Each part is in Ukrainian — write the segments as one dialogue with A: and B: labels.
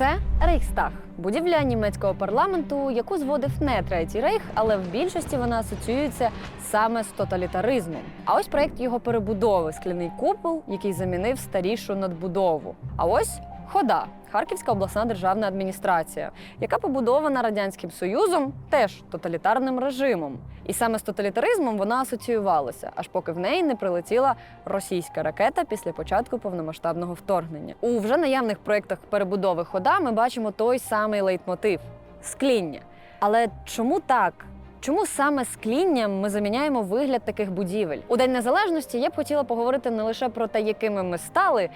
A: Це Рейхстаг, будівля німецького парламенту, яку зводив не третій рейх, але в більшості вона асоціюється саме з тоталітаризмом. А ось проект його перебудови скляний купол, який замінив старішу надбудову. А ось хода. Харківська обласна державна адміністрація, яка побудована радянським союзом, теж тоталітарним режимом. І саме з тоталітаризмом вона асоціювалася, аж поки в неї не прилетіла російська ракета після початку повномасштабного вторгнення. У вже наявних проєктах перебудови хода ми бачимо той самий лейтмотив скління. Але чому так? Чому саме склінням ми заміняємо вигляд таких будівель? У День Незалежності я б хотіла поговорити не лише про те, якими ми стали,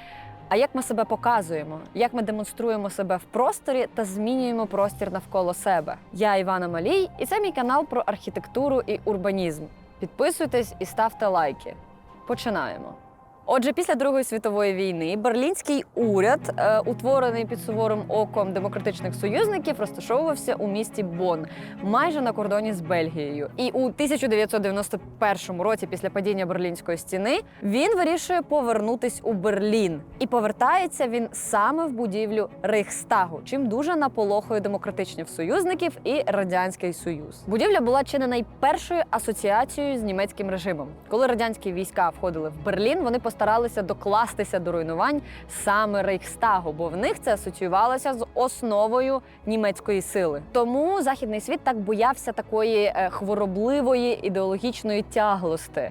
A: а як ми себе показуємо, як ми демонструємо себе в просторі та змінюємо простір навколо себе. Я Івана Малій, і це мій канал про архітектуру і урбанізм. Підписуйтесь і ставте лайки. Починаємо. Отже, після Другої світової війни берлінський уряд, е, утворений під суворим оком демократичних союзників, розташовувався у місті Бонн, майже на кордоні з Бельгією. І у 1991 році, після падіння Берлінської стіни, він вирішує повернутись у Берлін. І повертається він саме в будівлю Рейхстагу, чим дуже наполохує демократичних союзників і радянський союз. Будівля була чи не найпершою асоціацією з німецьким режимом. Коли радянські війська входили в Берлін, вони постаралися докластися до руйнувань саме Рейхстагу, бо в них це асоціювалося з основою німецької сили. Тому західний світ так боявся такої е, хворобливої ідеологічної тяглости.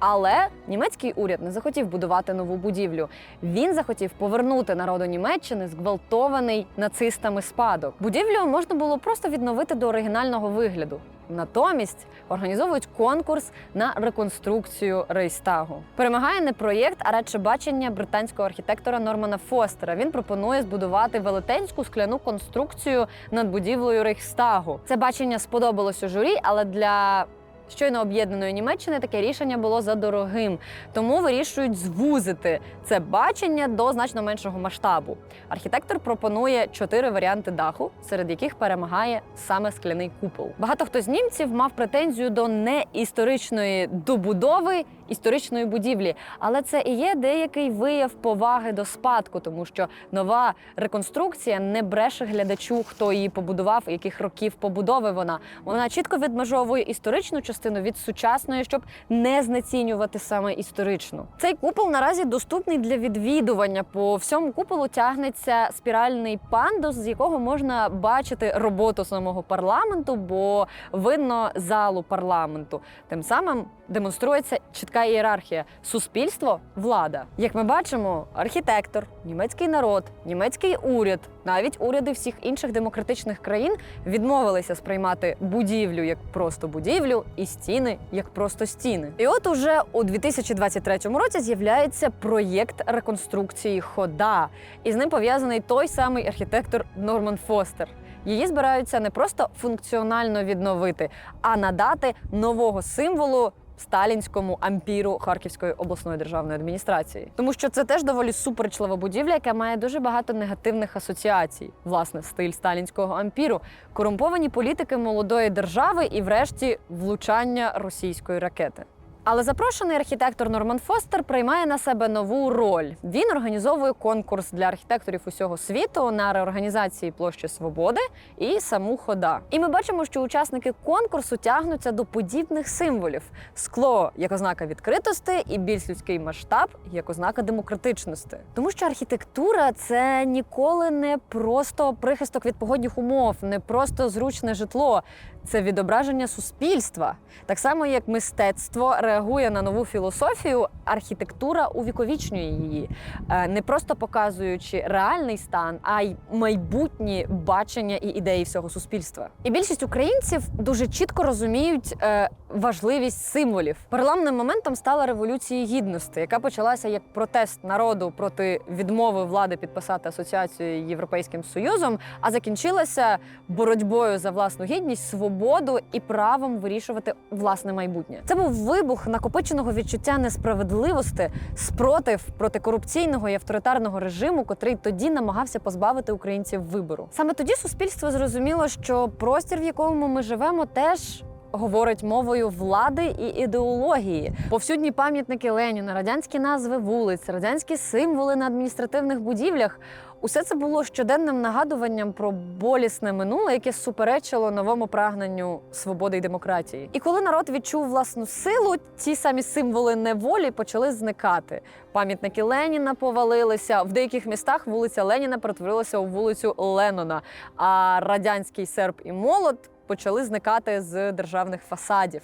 A: Але німецький уряд не захотів будувати нову будівлю. Він захотів повернути народу Німеччини зґвалтований нацистами спадок. Будівлю можна було просто відновити до оригінального вигляду. Натомість організовують конкурс на реконструкцію Рейстагу. Перемагає не проєкт, а радше бачення британського архітектора Нормана Фостера. Він пропонує збудувати велетенську скляну конструкцію над будівлею Рейхстагу. Це бачення сподобалося журі, але для щойно об'єднаної Німеччини таке рішення було за дорогим, тому вирішують звузити це бачення до значно меншого масштабу. Архітектор пропонує чотири варіанти даху, серед яких перемагає саме скляний купол. Багато хто з німців мав претензію до неісторичної добудови історичної будівлі, але це і є деякий вияв поваги до спадку, тому що нова реконструкція не бреше глядачу, хто її побудував, яких років побудови вона. Вона чітко відмежовує історичну частину від сучасної, щоб не знецінювати саме історичну. Цей купол наразі доступний для відвідування. По всьому куполу тягнеться спіральний пандус, з якого можна бачити роботу самого парламенту, бо видно залу парламенту. Тим самим демонструється чітка ієрархія: суспільство, влада. Як ми бачимо, архітектор, німецький народ, німецький уряд, навіть уряди всіх інших демократичних країн відмовилися сприймати будівлю як просто будівлю і стіни як просто стіни. І от уже у 2023 році з'являється проєкт реконструкції хода, і з ним пов'язаний той самий архітектор Норман Фостер. Її збираються не просто функціонально відновити, а надати нового символу сталінському ампіру Харківської обласної державної адміністрації, тому що це теж доволі суперечлива будівля, яка має дуже багато негативних асоціацій. Власне, стиль сталінського ампіру, корумповані політики молодої держави і, врешті, влучання російської ракети. Але запрошений архітектор Норман Фостер приймає на себе нову роль. Він організовує конкурс для архітекторів усього світу на реорганізації площі Свободи і саму хода. І ми бачимо, що учасники конкурсу тягнуться до подібних символів: скло як ознака відкритості, і більш людський масштаб як ознака демократичності. Тому що архітектура це ніколи не просто прихисток від погодних умов, не просто зручне житло. Це відображення суспільства. Так само, як мистецтво реагує на нову філософію, архітектура увіковічнює її, Е, не просто показуючи реальний стан, а й майбутні бачення і ідеї всього суспільства. І більшість українців дуже чітко розуміють е, важливість символів. Переламним моментом стала революція гідності, яка почалася як протест народу проти відмови влади підписати асоціацію Європейським Союзом, а закінчилася боротьбою за власну гідність, свободу і правом вирішувати власне майбутнє. Це був вибух накопиченого відчуття несправедливості, спротив проти корупційного і авторитарного режиму, котрий тоді намагався позбавити українців вибору. Саме тоді суспільство зрозуміло, що простір, в якому ми живемо, теж говорить мовою влади і ідеології. Повсюдні пам'ятники Леніна, радянські назви вулиць, радянські символи на адміністративних будівлях. Усе це було щоденним нагадуванням про болісне минуле, яке суперечило новому прагненню свободи і демократії. І коли народ відчув власну силу, ті самі символи неволі почали зникати. Пам'ятники Леніна повалилися. В деяких містах вулиця Леніна перетворилася у вулицю Леннона, а радянський серп і молот почали зникати з державних фасадів.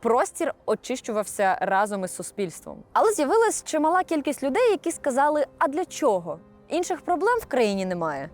A: Простір очищувався разом із суспільством. Але з'явилась чимала кількість людей, які сказали: а для чого? Інших проблем в країні немає.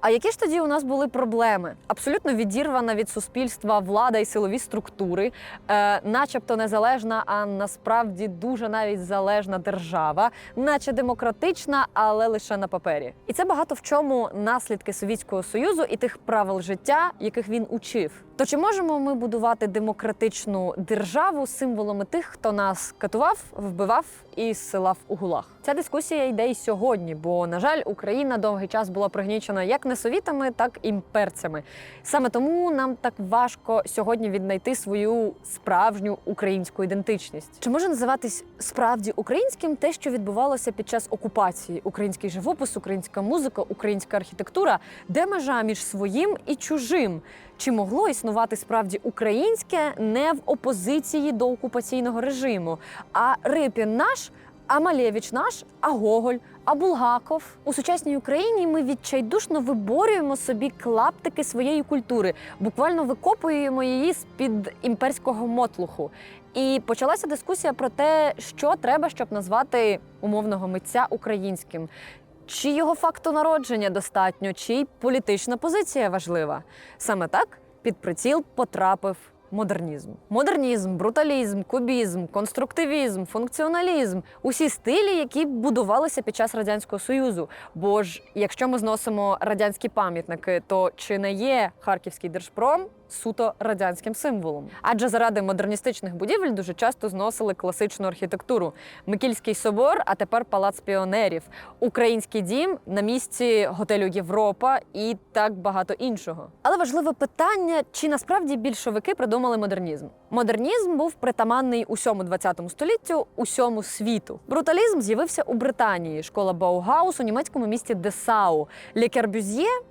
A: А які ж тоді у нас були проблеми? Абсолютно відірвана від суспільства влада і силові структури, е, начебто незалежна, а насправді дуже навіть залежна держава, наче демократична, але лише на папері. І це багато в чому наслідки Совєтського Союзу і тих правил життя, яких він учив. То чи можемо ми будувати демократичну державу символами тих, хто нас катував, вбивав і зсилав у гулах? Ця дискусія йде і сьогодні, бо на жаль, Україна довгий час була пригнічена як не совітами, так і імперцями. Саме тому нам так важко сьогодні віднайти свою справжню українську ідентичність. Чи може називатись справді українським те, що відбувалося під час окупації? Український живопис, українська музика, українська архітектура, де межа між своїм і чужим? Чи могло існувати справді українське не в опозиції до окупаційного режиму? А Рипін наш, а Малєвич наш, а Гоголь, а Булгаков у сучасній Україні ми відчайдушно виборюємо собі клаптики своєї культури, буквально викопуємо її з під імперського мотлуху. І почалася дискусія про те, що треба, щоб назвати умовного митця українським. Чи його факту народження достатньо, чи й політична позиція важлива? Саме так під приціл потрапив модернізм. Модернізм, бруталізм, кубізм, конструктивізм, функціоналізм усі стилі, які будувалися під час радянського союзу. Бо ж, якщо ми зносимо радянські пам'ятники, то чи не є харківський держпром? Суто радянським символом, адже заради модерністичних будівель дуже часто зносили класичну архітектуру. Микільський собор, а тепер палац піонерів, український дім на місці готелю Європа і так багато іншого. Але важливе питання: чи насправді більшовики придумали модернізм? Модернізм був притаманний усьому 20 століттю, усьому світу. Бруталізм з'явився у Британії. Школа Баугаус у німецькому місті Десау. Ле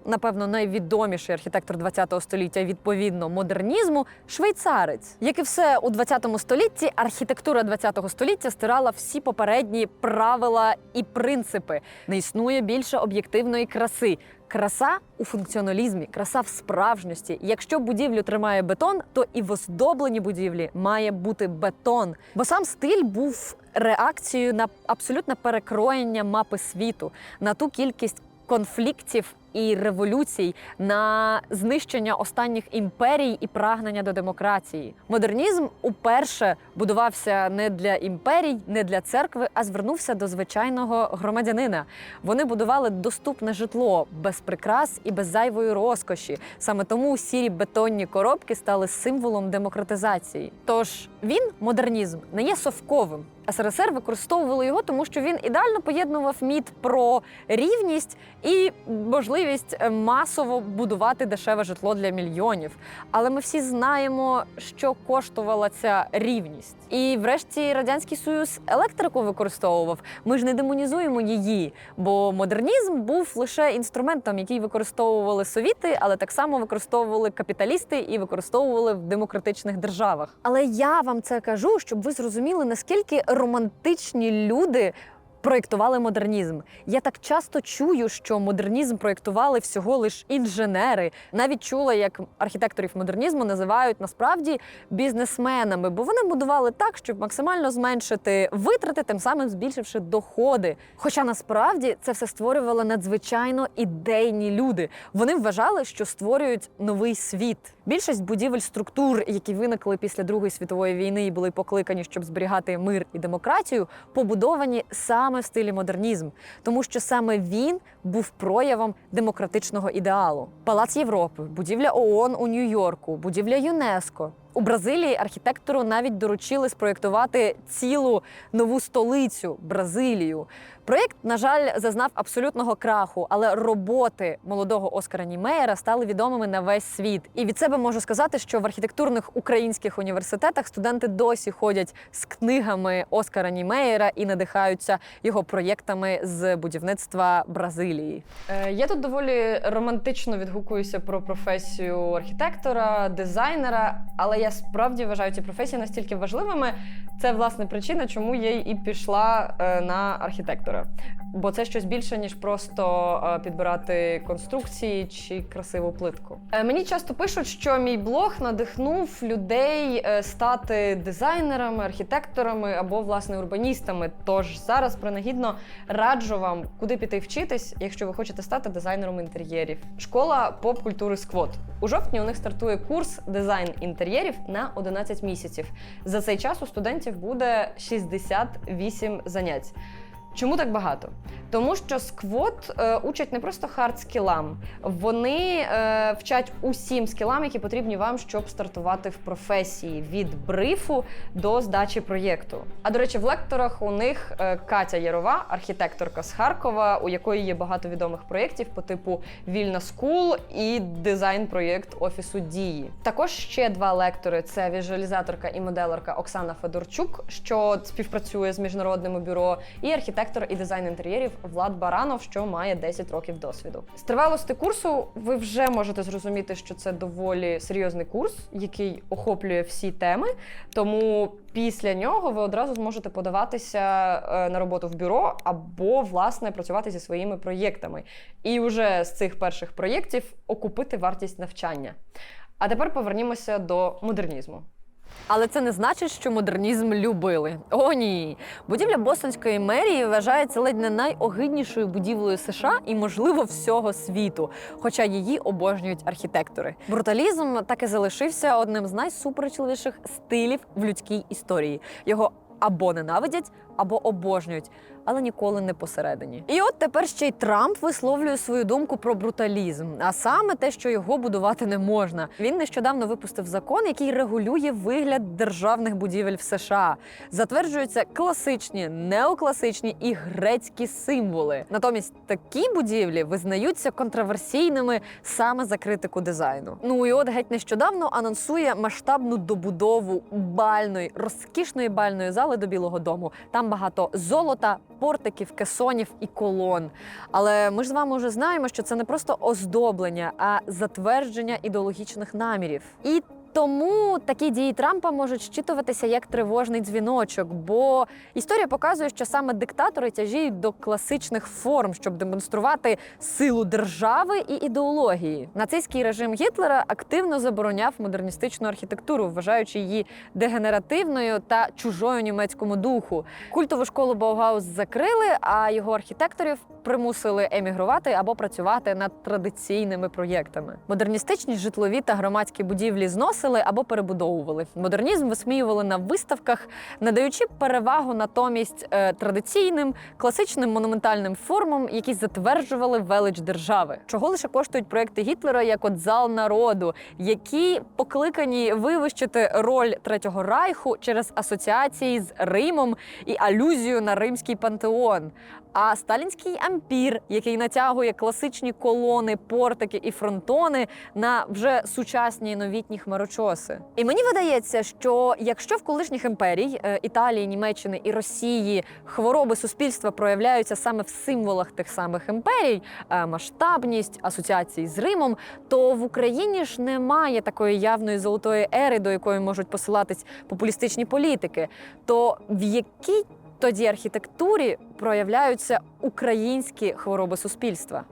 A: напевно, найвідоміший архітектор 20 століття, відповідно модернізму, швейцарець. Як і все у 20 столітті, архітектура 20 століття стирала всі попередні правила і принципи. Не існує більше об'єктивної краси. Краса у функціоналізмі, краса в справжності. Якщо будівлю тримає бетон, то і в оздобленні будівлі має бути бетон. Бо сам стиль був реакцією на абсолютне перекроєння мапи світу, на ту кількість конфліктів і революцій, на знищення останніх імперій і прагнення до демократії. Модернізм уперше будувався не для імперій, не для церкви, а звернувся до звичайного громадянина. Вони будували доступне житло без прикрас і без зайвої розкоші. Саме тому сірі бетонні коробки стали символом демократизації. Тож він, модернізм, не є совковим. СРСР використовували його, тому що він ідеально поєднував міт про рівність і можливість е, масово будувати дешеве житло для мільйонів. Але ми всі знаємо, що коштувала ця рівність. І, врешті, радянський союз електрику використовував. Ми ж не демонізуємо її, бо модернізм був лише інструментом, який використовували совіти, але так само використовували капіталісти і використовували в демократичних державах. Але я вам це кажу, щоб ви зрозуміли, наскільки романтичні люди. Проєктували модернізм. Я так часто чую, що модернізм проєктували всього лиш інженери. Навіть чула, як архітекторів модернізму називають насправді бізнесменами, бо вони будували так, щоб максимально зменшити витрати, тим самим збільшивши доходи. Хоча насправді це все створювали надзвичайно ідейні люди. Вони вважали, що створюють новий світ. Більшість будівель структур, які виникли після Другої світової війни і були покликані, щоб зберігати мир і демократію, побудовані саме в стилі модернізм, тому що саме він був проявом демократичного ідеалу. Палац Європи, будівля ООН у Нью-Йорку, будівля ЮНЕСКО. У Бразилії архітектору навіть доручили спроєктувати цілу нову столицю Бразилію. Проєкт, на жаль, зазнав абсолютного краху, але роботи молодого Оскара Німеєра стали відомими на весь світ. І від себе можу сказати, що в архітектурних українських університетах студенти досі ходять з книгами Оскара Німеєра і надихаються його проєктами з будівництва Бразилії. Е, я тут доволі романтично відгукуюся про професію архітектора, дизайнера, але я справді вважаю ці професії настільки важливими. Це власне причина, чому я і пішла е, на архітектора. Бо це щось більше, ніж просто е, підбирати конструкції чи красиву плитку. Е, Мені часто пишуть, що мій блог надихнув людей стати дизайнерами, архітекторами або власне урбаністами. Тож зараз принагідно раджу вам, куди піти вчитись, якщо ви хочете стати дизайнером інтер'єрів. Школа поп-культури Сквот. У жовтні у них стартує курс дизайн інтер'єрів на 11 місяців. За цей час у студентів буде 68 занять. Чому так багато? Тому що сквот е, учать не просто хард скілам, вони е, вчать усім скілам, які потрібні вам, щоб стартувати в професії від брифу до здачі проєкту. А до речі, в лекторах у них е, Катя Ярова, архітекторка з Харкова, у якої є багато відомих проєктів по типу Вільна Скул і дизайн-проєкт офісу дії. Також ще два лектори: це візуалізаторка і моделерка Оксана Федорчук, що співпрацює з міжнародними бюро, і архітектор і дизайн інтер'єрів Влад Баранов, що має 10 років досвіду. З тривалості курсу ви вже можете зрозуміти, що це доволі серйозний курс, який охоплює всі теми. Тому після нього ви одразу зможете подаватися е, на роботу в бюро або власне працювати зі своїми проєктами. І вже з цих перших проєктів окупити вартість навчання. А тепер повернімося до модернізму. Але це не значить, що модернізм любили. О, ні. Будівля Бостонської мерії вважається ледь не найогиднішою будівлею США і, можливо, всього світу, хоча її обожнюють архітектори. Бруталізм так і залишився одним з найсуперечливіших стилів в людській історії. Його або ненавидять, або обожнюють, але ніколи не посередині. І от тепер ще й Трамп висловлює свою думку про бруталізм, а саме те, що його будувати не можна. Він нещодавно випустив закон, який регулює вигляд державних будівель в США. Затверджуються класичні, неокласичні і грецькі символи. Натомість такі будівлі визнаються контроверсійними саме за критику дизайну. Ну і от геть нещодавно анонсує масштабну добудову бальної, розкішної бальної зали до Білого Дому. Там багато золота, портиків, кесонів і колон. Але ми ж з вами вже знаємо, що це не просто оздоблення, а затвердження ідеологічних намірів. І тому такі дії Трампа можуть щитуватися як тривожний дзвіночок, бо історія показує, що саме диктатори тяжіють до класичних форм, щоб демонструвати силу держави і ідеології. Нацистський режим Гітлера активно забороняв модерністичну архітектуру, вважаючи її дегенеративною та чужою німецькому духу. Культову школу Баугаус закрили, а його архітекторів примусили емігрувати або працювати над традиційними проєктами. Модерністичні житлові та громадські будівлі зносили або перебудовували. Модернізм висміювали на виставках, надаючи перевагу натомість е, традиційним класичним монументальним формам, які затверджували велич держави. Чого лише коштують проекти Гітлера, як от зал народу, які покликані вивищити роль третього райху через асоціації з Римом і алюзію на римський пантеон. А сталінський ампір, який натягує класичні колони, портики і фронтони на вже сучасні новітні хмарочоси. І мені видається, що якщо в колишніх імперій е, Італії, Німеччини і Росії хвороби суспільства проявляються саме в символах тих самих імперій, е, масштабність, асоціації з Римом, то в Україні ж немає такої явної золотої ери, до якої можуть посилатись популістичні політики. То в якій тоді архітектурі проявляються українські хвороби суспільства.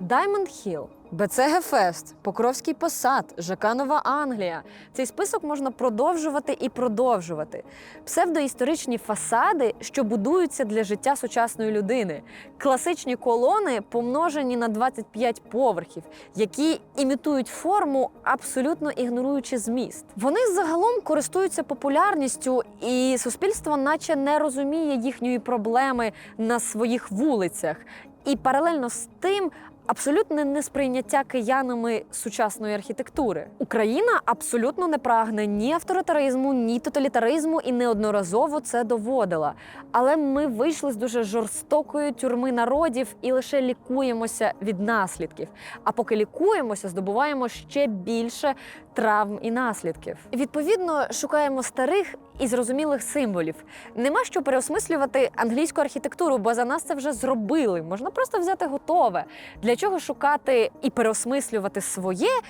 A: Даймонд Хіл, БЦГ Фест, Покровський посад, ЖК Нова Англія. Цей список можна продовжувати і продовжувати. Псевдоісторичні фасади, що будуються для життя сучасної людини, класичні колони, помножені на 25 поверхів, які імітують форму, абсолютно ігноруючи зміст. Вони загалом користуються популярністю, і суспільство, наче не розуміє їхньої проблеми на своїх вулицях. І паралельно з тим абсолютне несприйняття киянами сучасної архітектури. Україна абсолютно не прагне ні авторитаризму, ні тоталітаризму і неодноразово це доводила. Але ми вийшли з дуже жорстокої тюрми народів і лише лікуємося від наслідків. А поки лікуємося, здобуваємо ще більше травм і наслідків. Відповідно, шукаємо старих і зрозумілих символів. Нема що переосмислювати англійську архітектуру, бо за нас це вже зробили. Можна просто взяти готове. Для чого шукати і переосмислювати своє,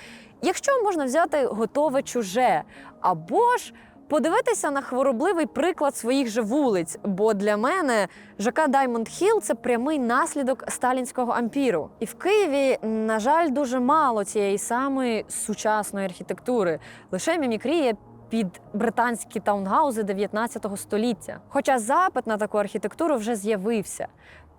A: якщо можна взяти готове чуже? Або ж подивитися на хворобливий приклад своїх же вулиць. Бо для мене ЖК Даймонд Хіл це прямий наслідок сталінського ампіру. І в Києві, на жаль, дуже мало цієї самої сучасної архітектури. Лише мімікрія під британські таунхаузи 19 століття. Хоча запит на таку архітектуру вже з'явився.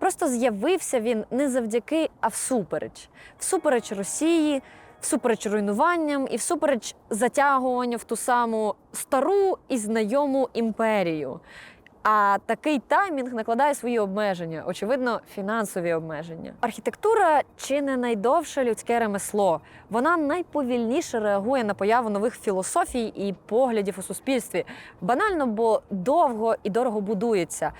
A: Просто з'явився він не завдяки, а всупереч. Всупереч Росії, всупереч руйнуванням і всупереч затягуванню в ту саму стару і знайому імперію. А такий таймінг накладає свої обмеження, очевидно, фінансові обмеження. Архітектура чи не найдовше людське ремесло. Вона найповільніше реагує на появу нових філософій і поглядів у суспільстві. Банально, бо довго і дорого будується.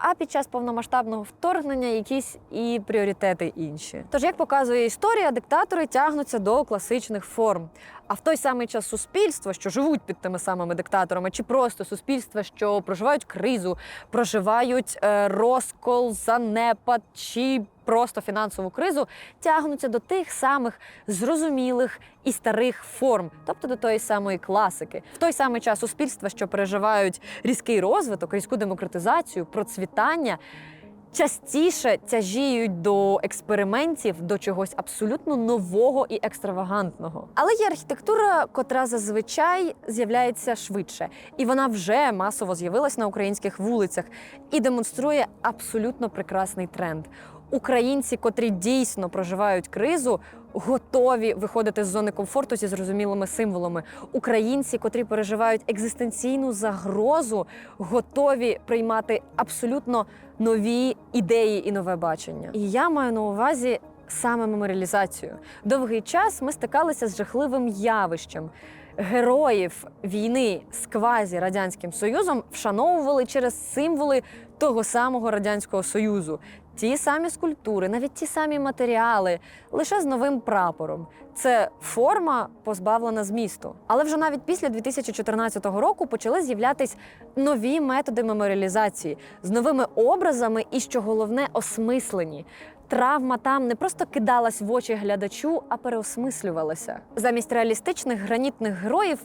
A: А під час повномасштабного вторгнення якісь і пріоритети інші. Тож, як показує історія, диктатори тягнуться до класичних форм. А в той самий час суспільства, що живуть під тими самими диктаторами, чи просто суспільства, що проживають кризу, проживають е, розкол, занепад чи просто фінансову кризу, тягнуться до тих самих зрозумілих і старих форм, тобто до тої самої класики. В той самий час суспільства, що переживають різкий розвиток, різку демократизацію, процвітання. Частіше тяжіють до експериментів, до чогось абсолютно нового і екстравагантного. Але є архітектура, котра зазвичай з'являється швидше, і вона вже масово з'явилась на українських вулицях і демонструє абсолютно прекрасний тренд. Українці, котрі дійсно проживають кризу, готові виходити з зони комфорту зі зрозумілими символами. Українці, котрі переживають екзистенційну загрозу, готові приймати абсолютно нові ідеї і нове бачення. І я маю на увазі саме меморіалізацію. Довгий час ми стикалися з жахливим явищем. Героїв війни з квазі радянським союзом вшановували через символи того самого радянського союзу. Ті самі скульптури, навіть ті самі матеріали, лише з новим прапором. Це форма позбавлена змісту. Але вже навіть після 2014 року почали з'являтись нові методи меморіалізації з новими образами і, що головне, осмислені. Травма там не просто кидалась в очі глядачу, а переосмислювалася. Замість реалістичних гранітних героїв.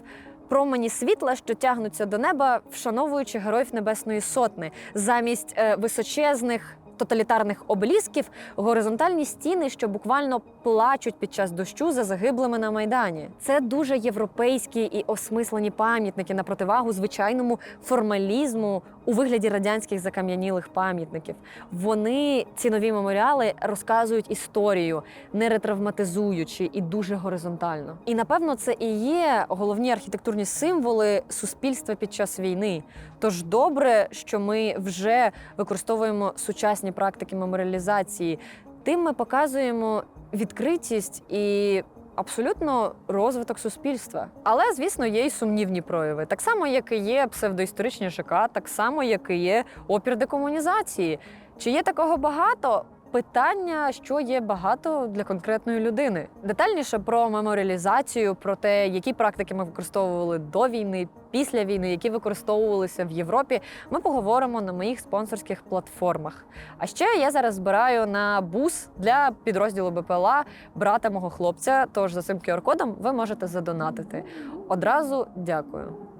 A: Промені світла, що тягнуться до неба, вшановуючи героїв Небесної Сотни, замість е, височезних тоталітарних облісків горизонтальні стіни, що буквально плачуть під час дощу за загиблими на майдані. Це дуже європейські і осмислені пам'ятники на противагу звичайному формалізму у вигляді радянських закам'янілих пам'ятників. Вони ці нові меморіали розказують історію, не ретравматизуючи і дуже горизонтально. І напевно це і є головні архітектурні символи суспільства під час війни. Тож добре, що ми вже використовуємо сучасні практики меморіалізації. Тим ми показуємо відкритість і абсолютно розвиток суспільства. Але, звісно, є й сумнівні прояви. Так само, як і є псевдоісторичні ЖК, так само, як і є опір декомунізації. Чи є такого багато? Питання, що є багато для конкретної людини. Детальніше про меморіалізацію, про те, які практики ми використовували до війни, після війни, які використовувалися в Європі, ми поговоримо на моїх спонсорських платформах. А ще я зараз збираю на бус для підрозділу БПЛА брата мого хлопця. Тож за цим QR-кодом ви можете задонатити. Одразу дякую.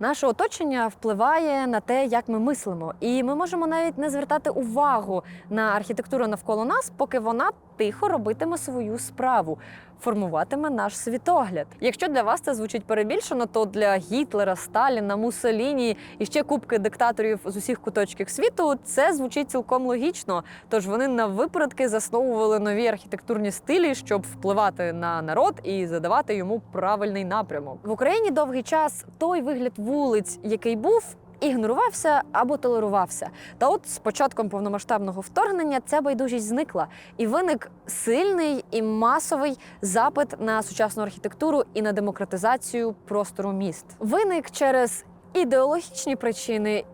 A: Наше оточення впливає на те, як ми мислимо, і ми можемо навіть не звертати увагу на архітектуру навколо нас, поки вона тихо робитиме свою справу, формуватиме наш світогляд. Якщо для вас це звучить перебільшено, то для Гітлера, Сталіна, Муссоліні і ще кубки диктаторів з усіх куточків світу це звучить цілком логічно. Тож вони на випередки засновували нові архітектурні стилі, щоб впливати на народ і задавати йому правильний напрямок. В Україні довгий час той вигляд вулиць, який був. Ігнорувався або толерувався. Та от з початком повномасштабного вторгнення ця байдужість зникла, і виник сильний і масовий запит на сучасну архітектуру і на демократизацію простору міст. Виник через ідеологічні причини,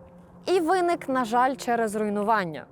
A: і виник, на жаль, через руйнування.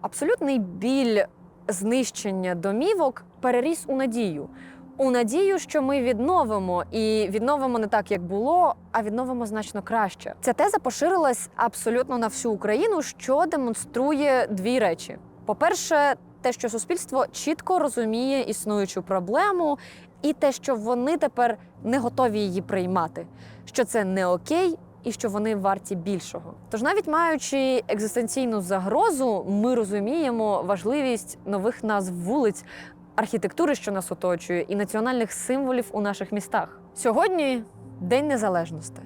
A: Абсолютний біль знищення домівок переріс у надію. У надію, що ми відновимо, і відновимо не так, як було, а відновимо значно краще. Ця теза поширилась абсолютно на всю Україну, що демонструє дві речі: по-перше, те, що суспільство чітко розуміє існуючу проблему, і те, що вони тепер не готові її приймати, що це не окей. І що вони варті більшого. Тож, навіть маючи екзистенційну загрозу, ми розуміємо важливість нових назв вулиць, архітектури, що нас оточує, і національних символів у наших містах. Сьогодні День Незалежності.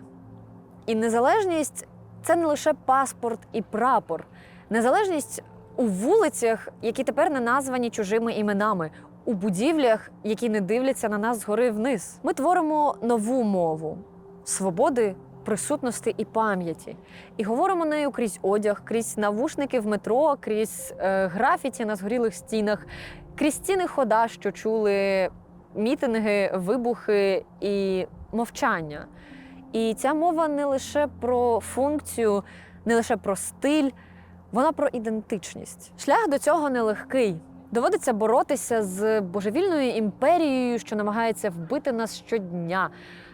A: І незалежність це не лише паспорт і прапор. Незалежність у вулицях, які тепер не названі чужими іменами, у будівлях, які не дивляться на нас згори вниз. Ми творимо нову мову свободи, присутності і пам'яті. І говоримо нею крізь одяг, крізь навушники в метро, крізь е, графіті на згорілих стінах, крізь стіни хода, що чули мітинги, вибухи і мовчання. І ця мова не лише про функцію, не лише про стиль, вона про ідентичність. Шлях до цього нелегкий. Доводиться боротися з божевільною імперією, що намагається вбити нас щодня,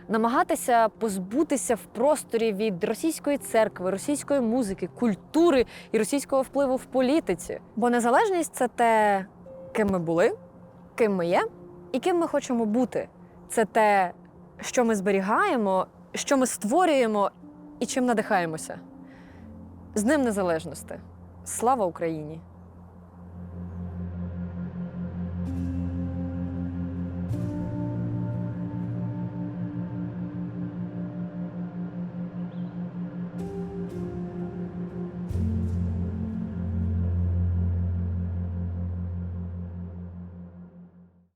A: намагатися позбутися в просторі від російської церкви, російської музики, культури і російського впливу в політиці. Бо незалежність це те, ким ми були, ким ми є і ким ми хочемо бути. Це те, що ми зберігаємо, що ми створюємо і чим надихаємося. З ним Незалежності. Слава Україні!